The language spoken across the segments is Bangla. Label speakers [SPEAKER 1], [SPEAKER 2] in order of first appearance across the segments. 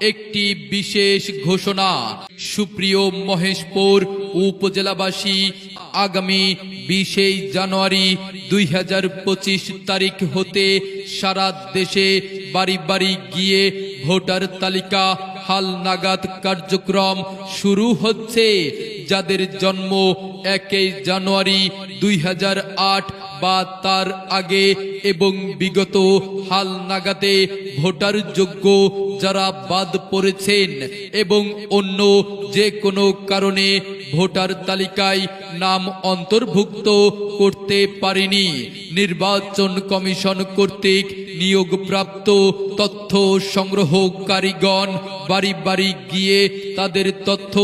[SPEAKER 1] একটি বিশেষ ঘোষণা। সুপ্রিয় মহেশপুর উপজেলাবাসী, আগামী বিশে জানুয়ারি দুই হাজার পঁচিশ তারিখ হতে সারা দেশে বাড়ি বাড়ি গিয়ে ভোটার তালিকা, হাল নাগাদ কার্যক্রম শুরু হচ্ছে। যাদের জন্ম একই জানুয়ারি দুই হাজার আট বা তার আগে এবং বিগত হাল নাগাদে ভোটার যোগ্য যারা বাদ পড়েছেন এবং অন্য যে কোনো কারণে ভোটার তালিকায় নাম অন্তর্ভুক্ত করতে পারেনি। নির্বাচন কমিশন কর্তৃক নিয়োগপ্রাপ্ত তথ্য সংগ্রহকারীগণ বাড়ি বাড়ি গিয়ে তাদের তথ্য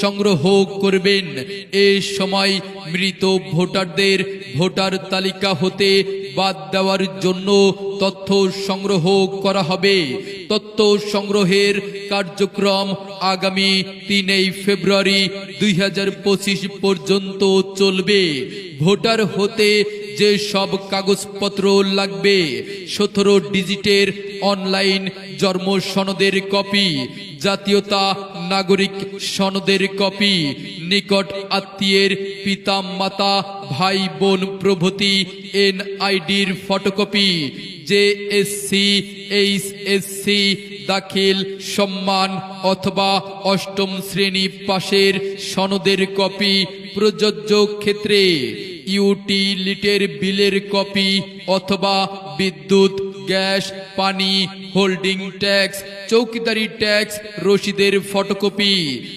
[SPEAKER 1] সংগ্রহ করবেন। এ সময় মৃত ভোটারদের ভোটার তালিকা হতে বাদ দেওয়ার জন্য তথ্য সংগ্রহ করা হবে। তথ্য সংগ্রহের কার্যক্রম আগামী তিনই ফেব্রুয়ারি দুই হাজার পঁচিশ পর্যন্ত চলবে। ভোটার হতে যে সব কাগজপত্র লাগবে, সতেরো ডিজিটের অনলাইন জন্ম সনদের কপি, জাতীয়তা নাগরিক সনদের কপি, নিকট আত্মীয়ের পিতা মাতা ভাই বোন প্রভৃতি এনআইডির ফটোকপি যে S C H S C দাখিল, সম্মান অথবা অষ্টম শ্রেণি পাশের সনদের কপি প্রযোজ্য ক্ষেত্রে। ইউটিলিটের বিলের কপি অথবা বিদ্যুৎ, গ্যাস, পানি, হোল্ডিং ট্যাক্স, চৌকিদারি ট্যাক্স রসিদের ফটোকপি।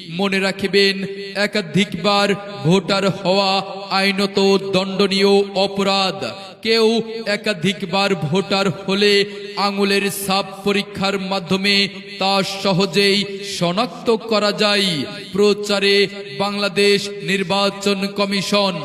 [SPEAKER 1] মনে রাখবেন, একাধিকবার ভোটার হওয়া আইনত দণ্ডনীয় অপরাধ। কেউ একাধিকবার ভোটার হলে আঙুলের সাপ পরীক্ষার মাধ্যমে তা সহজেই শনাক্ত করা যায়। প্রচারে বাংলাদেশ নির্বাচন কমিশন।